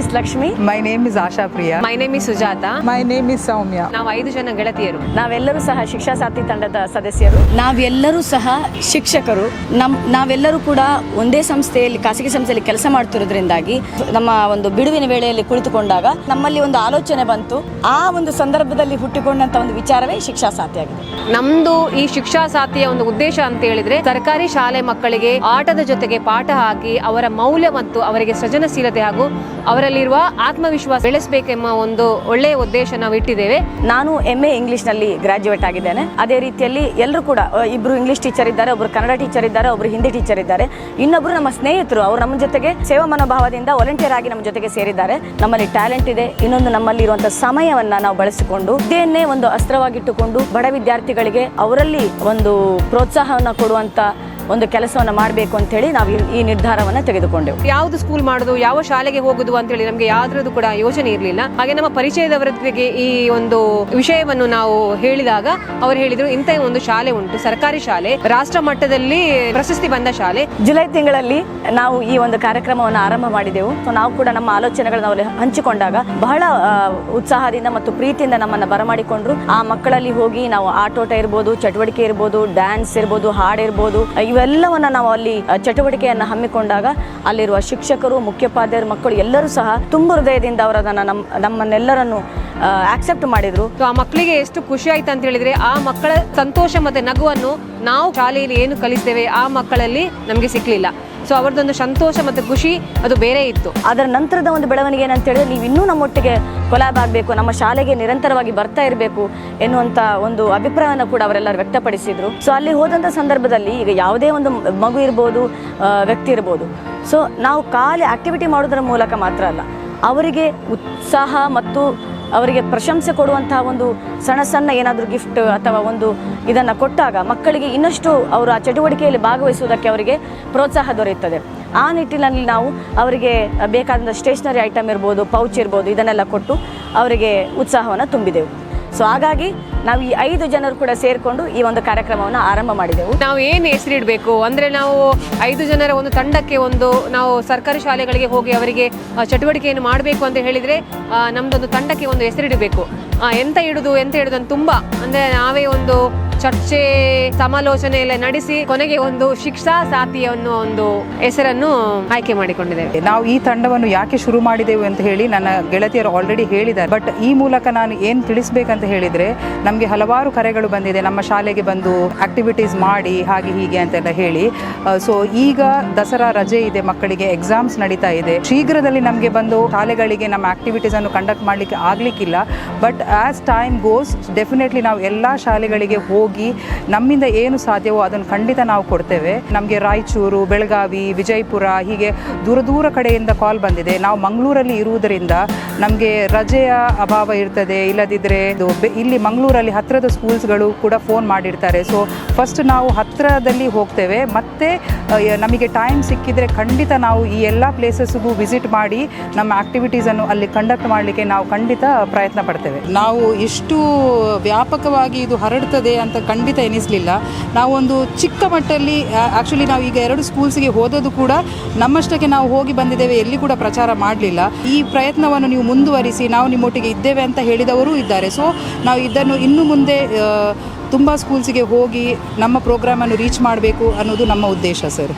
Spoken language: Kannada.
Is Lakshmi my name is Asha Priya my name is Sujatha my name is Soumya ನಾವು ಐದು ಜನ ಗೆಳತಿಯರು. ನಾವೆಲ್ಲರೂ ಸಹ ಶಿಕ್ಷಾ ಸಾಥಿ ತಂಡದ ಸದಸ್ಯರು. ನಾವೆಲ್ಲರೂ ಸಹ ಶಿಕ್ಷಕರು. ನಮ್ ನಾವೆಲ್ಲರೂ ಕೂಡ ಒಂದೇ ಸಂಸ್ಥೆಯಲ್ಲಿ ಖಾಸಗಿ ಸಂಸ್ಥೆಯಲ್ಲಿ ಕೆಲಸ ಮಾಡ್ತಿರೋದ್ರಿಂದಾಗಿ ನಮ್ಮ ಒಂದು ಬಿಡುವಿನ ವೇಳೆಯಲ್ಲಿ ಕುಳಿತುಕೊಂಡಾಗ ನಮ್ಮಲ್ಲಿ ಒಂದು ಆಲೋಚನೆ ಬಂತು. ಆ ಒಂದು ಸಂದರ್ಭದಲ್ಲಿ ಹುಟ್ಟಿಕೊಂಡಂತ ಒಂದು ವಿಚಾರವೇ ಶಿಕ್ಷಾ ಸಾಥಿ ಆಗಿದೆ. ನಮ್ದು ಈ ಶಿಕ್ಷಾ ಸಾಥಿಯ ಒಂದು ಉದ್ದೇಶ ಅಂತ ಹೇಳಿದ್ರೆ ಸರ್ಕಾರಿ ಶಾಲೆ ಮಕ್ಕಳಿಗೆ ಆಟದ ಜೊತೆಗೆ ಪಾಠ ಹಾಕಿ ಅವರ ಮೌಲ್ಯ ಮತ್ತು ಅವರಿಗೆ ಸೃಜನಶೀಲತೆ ಹಾಗೂ ಅವರಲ್ಲಿರುವ ಆತ್ಮವಿಶ್ವಾಸ ಬೆಳೆಸಬೇಕೆಂಬ ಒಂದು ಒಳ್ಳೆಯ ಉದ್ದೇಶ ನಾವು ಇಟ್ಟಿದ್ದೇವೆ ನಾನು ಎಂ ಎ ಇಂಗ್ಲಿಷ್ನಲ್ಲಿ ಗ್ರಾಜ್ಯುಯೇಟ್ ಆಗಿದ್ದೇನೆ. ಅದೇ ರೀತಿಯಲ್ಲಿ ಎಲ್ಲರೂ ಕೂಡ ಇಬ್ರು ಇಂಗ್ಲಿಷ್ ಟೀಚರ್ ಇದ್ದಾರೆ, ಒಬ್ರು ಕನ್ನಡ ಟೀಚರ್ ಇದ್ದಾರೆ, ಒಬ್ರು ಹಿಂದಿ ಟೀಚರ್ ಇದ್ದಾರೆ. ಇನ್ನೊಬ್ರು ನಮ್ಮ ಸ್ನೇಹಿತರು, ಅವರು ನಮ್ಮ ಜೊತೆಗೆ ಸೇವಾ ಮನೋಭಾವದಿಂದ ವಾಲಂಟಿಯರ್ ಆಗಿ ನಮ್ಮ ಜೊತೆಗೆ ಸೇರಿದ್ದಾರೆ. ನಮ್ಮಲ್ಲಿ ಟ್ಯಾಲೆಂಟ್ ಇದೆ. ಇನ್ನೊಂದು ನಮ್ಮಲ್ಲಿ ಇರುವಂತಹ ಸಮಯವನ್ನ ನಾವು ಬಳಸಿಕೊಂಡು ವಿದ್ಯೆಯನ್ನೇ ಒಂದು ಅಸ್ತ್ರವಾಗಿಟ್ಟುಕೊಂಡು ಬಡ ವಿದ್ಯಾರ್ಥಿಗಳಿಗೆ ಅವರಲ್ಲಿ ಒಂದು ಪ್ರೋತ್ಸಾಹವನ್ನು ಕೊಡುವಂತ ಒಂದು ಕೆಲಸವನ್ನು ಮಾಡಬೇಕು ಅಂತ ಹೇಳಿ ನಾವು ಈ- ನಿರ್ಧಾರವನ್ನು ತೆಗೆದುಕೊಂಡೆವು. ಯಾವುದು ಸ್ಕೂಲ್ ಮಾಡೋದು ಯಾವ ಶಾಲೆಗೆ ಹೋಗುದು ಅಂತ ಹೇಳಿ ನಮಗೆ ಯಾವ್ದ್ರದ್ದು ಕೂಡ ಯೋಚನೆ ಇರಲಿಲ್ಲ. ಹಾಗೆ ನಮ್ಮ ಪರಿಚಯದವರಿಗೆ ಈ ಒಂದು ವಿಷಯವನ್ನು ನಾವು ಹೇಳಿದಾಗ ಅವರು ಹೇಳಿದ್ರು ಇಂಥ ಒಂದು ಶಾಲೆ ಉಂಟು ಸರ್ಕಾರಿ ಶಾಲೆ ರಾಷ್ಟ್ರ ಮಟ್ಟದಲ್ಲಿ ಪ್ರಶಸ್ತಿ ಬಂದ ಶಾಲೆ. ಜುಲೈ ತಿಂಗಳಲ್ಲಿ ನಾವು ಈ ಒಂದು ಕಾರ್ಯಕ್ರಮವನ್ನು ಆರಂಭ ಮಾಡಿದೆವು. ಸೊ ನಾವು ಕೂಡ ನಮ್ಮ ಆಲೋಚನೆಗಳನ್ನ ಅವರು ಹಂಚಿಕೊಂಡಾಗ ಬಹಳ ಉತ್ಸಾಹದಿಂದ ಮತ್ತು ಪ್ರೀತಿಯಿಂದ ನಮ್ಮನ್ನ ಬರಮಾಡಿಕೊಂಡ್ರು. ಆ ಮಕ್ಕಳಲ್ಲಿ ಹೋಗಿ ನಾವು ಆಟೋಟ ಇರ್ಬೋದು ಚಟುವಟಿಕೆ ಇರ್ಬೋದು ಡ್ಯಾನ್ಸ್ ಇರ್ಬೋದು ಹಾಡಿರ್ಬೋದು ಇವೆಲ್ಲವನ್ನ ನಾವು ಅಲ್ಲಿ ಚಟುವಟಿಕೆಯನ್ನು ಹಮ್ಮಿಕೊಂಡಾಗ ಅಲ್ಲಿರುವ ಶಿಕ್ಷಕರು, ಮುಖ್ಯೋಪಾಧ್ಯಾಯರು, ಮಕ್ಕಳು ಎಲ್ಲರೂ ಸಹ ತುಂಬ ಹೃದಯದಿಂದ ಅವರದನ್ನು ನಮ್ಮ ನಮ್ಮನ್ನೆಲ್ಲರನ್ನು ಆಕ್ಸೆಪ್ಟ್ ಮಾಡಿದ್ರು. ಆ ಮಕ್ಕಳಿಗೆ ಎಷ್ಟು ಖುಷಿ ಆಯ್ತು ಅಂತ ಹೇಳಿದ್ರೆ ಆ ಮಕ್ಕಳ ಸಂತೋಷ ಮತ್ತೆ ನಗುವನ್ನು ನಾವು ಶಾಲೆಯಲ್ಲಿ ಏನು ಕಲಿಸ್ತೇವೆ ಆ ಮಕ್ಕಳಲ್ಲಿ ನಮಗೆ ಸಿಕ್ಲಿಲ್ಲ. ಸೊ ಅವರದೊಂದು ಸಂತೋಷ ಮತ್ತು ಖುಷಿ ಅದು ಬೇರೆ ಇತ್ತು. ಅದರ ನಂತರದ ಒಂದು ಬೆಳವಣಿಗೆ ಏನಂತ ಹೇಳಿದ್ರೆ ನೀವು ಇನ್ನೂ ನಮ್ಮೊಟ್ಟಿಗೆ ಕೊಲಾಬ್ ಆಗಬೇಕು, ನಮ್ಮ ಶಾಲೆಗೆ ನಿರಂತರವಾಗಿ ಬರ್ತಾ ಇರಬೇಕು ಎನ್ನುವಂಥ ಒಂದು ಅಭಿಪ್ರಾಯವನ್ನು ಕೂಡ ಅವರೆಲ್ಲರೂ ವ್ಯಕ್ತಪಡಿಸಿದ್ರು. ಸೊ ಅಲ್ಲಿ ಹೋದಂಥ ಸಂದರ್ಭದಲ್ಲಿ ಈಗ ಯಾವುದೇ ಒಂದು ಮಗು ಇರ್ಬೋದು ವ್ಯಕ್ತಿ ಇರ್ಬೋದು. ಸೊ ನಾವು ಖಾಲಿ ಆಕ್ಟಿವಿಟಿ ಮಾಡೋದರ ಮೂಲಕ ಮಾತ್ರ ಅಲ್ಲ, ಅವರಿಗೆ ಉತ್ಸಾಹ ಮತ್ತು ಅವರಿಗೆ ಪ್ರಶಂಸೆ ಕೊಡುವಂತಹ ಒಂದು ಸಣ್ಣ ಸಣ್ಣ ಏನಾದರೂ ಗಿಫ್ಟ್ ಅಥವಾ ಒಂದು ಇದನ್ನು ಕೊಟ್ಟಾಗ ಮಕ್ಕಳಿಗೆ ಇನ್ನಷ್ಟು ಅವರು ಆ ಚಟುವಟಿಕೆಯಲ್ಲಿ ಭಾಗವಹಿಸುವುದಕ್ಕೆ ಅವರಿಗೆ ಪ್ರೋತ್ಸಾಹ ದೊರೆಯುತ್ತದೆ. ಆ ನಿಟ್ಟಿನಲ್ಲಿ ನಾವು ಅವರಿಗೆ ಬೇಕಾದಂಥ ಸ್ಟೇಷನರಿ ಐಟಮ್ ಇರ್ಬೋದು ಪೌಚ್ ಇರ್ಬೋದು, ಇದನ್ನೆಲ್ಲ ಕೊಟ್ಟು ಅವರಿಗೆ ಉತ್ಸಾಹವನ್ನು ತುಂಬಿದೆವು. ಸೊ ಹಾಗಾಗಿ ನಾವು ಈ ಐದು ಜನರು ಕೂಡ ಸೇರಿಕೊಂಡು ಈ ಒಂದು ಕಾರ್ಯಕ್ರಮವನ್ನು ಆರಂಭ ಮಾಡಿದೆವು. ನಾವು ಏನು ಹೆಸರಿಡಬೇಕು ಅಂದ್ರೆ ನಾವು ಐದು ಜನರ ಒಂದು ತಂಡಕ್ಕೆ ಒಂದು ನಾವು ಸರ್ಕಾರಿ ಶಾಲೆಗಳಿಗೆ ಹೋಗಿ ಅವರಿಗೆ ಚಟುವಟಿಕೆಯನ್ನು ಮಾಡಬೇಕು ಅಂತ ಹೇಳಿದರೆ ನಮ್ಮದೊಂದು ತಂಡಕ್ಕೆ ಒಂದು ಹೆಸರಿಡಬೇಕು ಎಂತ ಇಡುದು ಎಂತ ಇಡುದು ಅಂತ ತುಂಬಾ, ಅಂದ್ರೆ ನಾವೇ ಒಂದು ಚರ್ಚೆ ಸಮಾಲೋಚನೆ ಎಲ್ಲ ನಡೆಸಿ ಕೊನೆಗೆ ಒಂದು ಶಿಕ್ಷಾ ಸಾಥಿ ಅನ್ನೋ ಒಂದು ಹೆಸರನ್ನು ಆಯ್ಕೆ ಮಾಡಿಕೊಂಡಿದ್ದೇವೆ. ನಾವು ಈ ತಂಡವನ್ನು ಯಾಕೆ ಶುರು ಮಾಡಿದೆವು ಅಂತ ಹೇಳಿ ನನ್ನ ಗೆಳತಿಯರು ಆಲ್ರೆಡಿ ಹೇಳಿದ್ದಾರೆ. ಬಟ್ ಈ ಮೂಲಕ ನಾನು ಏನು ತಿಳಿಸ್ಬೇಕಂತ ಹೇಳಿದ್ರೆ, ನಮಗೆ ಹಲವಾರು ಕರೆಗಳು ಬಂದಿದೆ. ನಮ್ಮ ಶಾಲೆಗೆ ಬಂದು ಆಕ್ಟಿವಿಟೀಸ್ ಮಾಡಿ, ಹಾಗೆ ಹೀಗೆ ಅಂತೆಲ್ಲ ಹೇಳಿ. ಸೊ ಈಗ ದಸರಾ ರಜೆ ಇದೆ, ಮಕ್ಕಳಿಗೆ ಎಕ್ಸಾಮ್ಸ್ ನಡೀತಾ ಇದೆ. ಶೀಘ್ರದಲ್ಲಿ ನಮಗೆ ಬಂದು ಶಾಲೆಗಳಿಗೆ ನಮ್ಮ ಆಕ್ಟಿವಿಟೀಸ್ ಅನ್ನು ಕಂಡಕ್ಟ್ ಮಾಡಲಿಕ್ಕೆ ಆಗ್ಲಿಕ್ಕಿಲ್ಲ. But as time goes definitely ನಾವು ಎಲ್ಲ ಶಾಲೆಗಳಿಗೆ ಹೋಗಿ ನಮ್ಮಿಂದ ಏನು ಸಾಧ್ಯವೋ ಅದನ್ನು ಖಂಡಿತ ನಾವು ಕೊಡ್ತೇವೆ. ನಮಗೆ ರಾಯಚೂರು, ಬೆಳಗಾವಿ, ವಿಜಯಪುರ ಹೀಗೆ ದೂರ ದೂರ ಕಡೆಯಿಂದ ಕಾಲ್ ಬಂದಿದೆ. ನಾವು ಮಂಗಳೂರಲ್ಲಿ ಇರುವುದರಿಂದ ನಮಗೆ ರಜೆಯ ಅಭಾವ ಇರ್ತದೆ. ಇಲ್ಲದಿದ್ದರೆ ಇಲ್ಲಿ ಮಂಗಳೂರಲ್ಲಿ ಹತ್ತಿರದ ಸ್ಕೂಲ್ಸ್ಗಳು ಕೂಡ ಫೋನ್ ಮಾಡಿರ್ತಾರೆ. ಸೊ ಫಸ್ಟ್ ನಾವು ಹತ್ತಿರದಲ್ಲಿ ಹೋಗ್ತೇವೆ. ಮತ್ತೆ ನಮಗೆ ಟೈಮ್ ಸಿಕ್ಕಿದರೆ ಖಂಡಿತ ನಾವು ಈ ಎಲ್ಲ ಪ್ಲೇಸಸ್ಗೂ ವಿಸಿಟ್ ಮಾಡಿ ನಮ್ಮ ಆ್ಯಕ್ಟಿವಿಟೀಸನ್ನು ಅಲ್ಲಿ ಕಂಡಕ್ಟ್ ಮಾಡಲಿಕ್ಕೆ ನಾವು ಖಂಡಿತ ಪ್ರಯತ್ನ ಪಡ್ತೇವೆ. ನಾವು ಇಷ್ಟು ವ್ಯಾಪಕವಾಗಿ ಇದು ಹರಡ್ತದೆ ಅಂತ ಖಂಡಿತ ಎನಿಸಲಿಲ್ಲ. ನಾವೊಂದು ಚಿಕ್ಕ ಮಟ್ಟಲ್ಲಿ ಆ್ಯಕ್ಚುಲಿ ನಾವು ಈಗ ಎರಡು ಸ್ಕೂಲ್ಸ್ಗೆ ಹೋದದ್ದು ಕೂಡ ನಮ್ಮಷ್ಟಕ್ಕೆ ನಾವು ಹೋಗಿ ಬಂದಿದ್ದೇವೆ, ಎಲ್ಲಿ ಕೂಡ ಪ್ರಚಾರ ಮಾಡಲಿಲ್ಲ. ಈ ಪ್ರಯತ್ನವನ್ನು ನೀವು ಮುಂದುವರಿಸಿ, ನಾವು ನಿಮ್ಮೊಟ್ಟಿಗೆ ಇದ್ದೇವೆ ಅಂತ ಹೇಳಿದವರೂ ಇದ್ದಾರೆ. ಸೊ ನಾವು ಇದನ್ನು ಇನ್ನು ಮುಂದೆ ತುಂಬ ಸ್ಕೂಲ್ಸಿಗೆ ಹೋಗಿ ನಮ್ಮ ಪ್ರೋಗ್ರಾಮನ್ನು ರೀಚ್ ಮಾಡಬೇಕು ಅನ್ನೋದು ನಮ್ಮ ಉದ್ದೇಶ ಸರ್